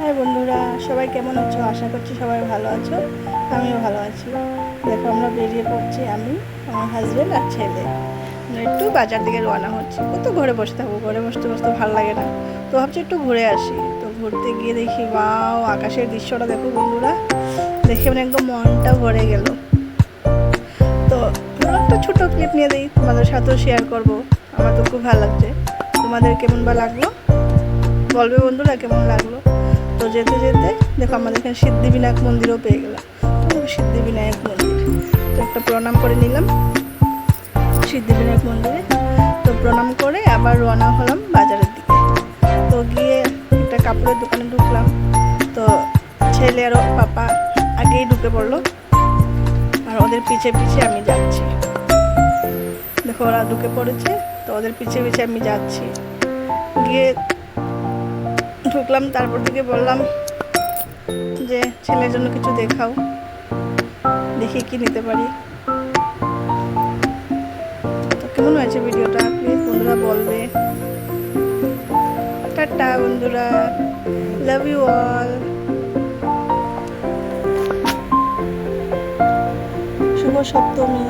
হ্যাঁ বন্ধুরা, সবাই কেমন আছো? আশা করছি সবাই ভালো আছো। আমিও ভালো আছি। দেখো, আমরা বেরিয়ে পড়ছি আমি, আমার হাজব্যান্ড আর ছেলে। একটু বাজার দিকে রওনা হচ্ছি। কত ঘরে বসে থাকব? ঘরে বসতে বসতে ভালো লাগে না। তো ভাবছি একটু ঘুরে আসি। তো ঘুরতে গিয়ে দেখি বাও আকাশের দৃশ্যটা দেখো বন্ধুরা। দেখে মানে একদম মনটা ভরে গেল। তো একটা ছোটো ক্লিপ নিয়ে দিই। তোমাদের সাথেও শেয়ার করব। আমার তো খুব ভালো লাগছে। তোমাদের কেমন বা লাগল? বলবে বন্ধুরা, কেমন লাগল? তো যেতে যেতে দেখো আমাদের এখানে সিদ্ধিবিনায়ক মন্দিরও পেয়ে গেলাম। তো সিদ্ধিবিনায়ক মন্দির। তো একটা প্রণাম করে নিলাম সিদ্ধিবিনায়ক মন্দিরে। তো প্রণাম করে আবার রওনা হলাম বাজারের দিকে। তো গিয়ে একটা কাপড়ের দোকানে ঢুকলাম। তো ছেলে আরও পাপা আগেই ঢুকে পড়ল। আর ওদের পিছে পিছে আমি যাচ্ছি। দেখো ওরা ঢুকে পড়েছে, তো ওদের পিছে পিছে আমি যাচ্ছি। গিয়ে ঢুকলাম, তারপর থেকে বললাম যে, ছেলের জন্য কিছু দেখাও, দেখি কি নিতে পারি। তো কেমন হয়েছে ভিডিওটা? প্লিজ বন্ধুরা বলবে। টাটা বন্ধুরা love you all Shubho Saptami.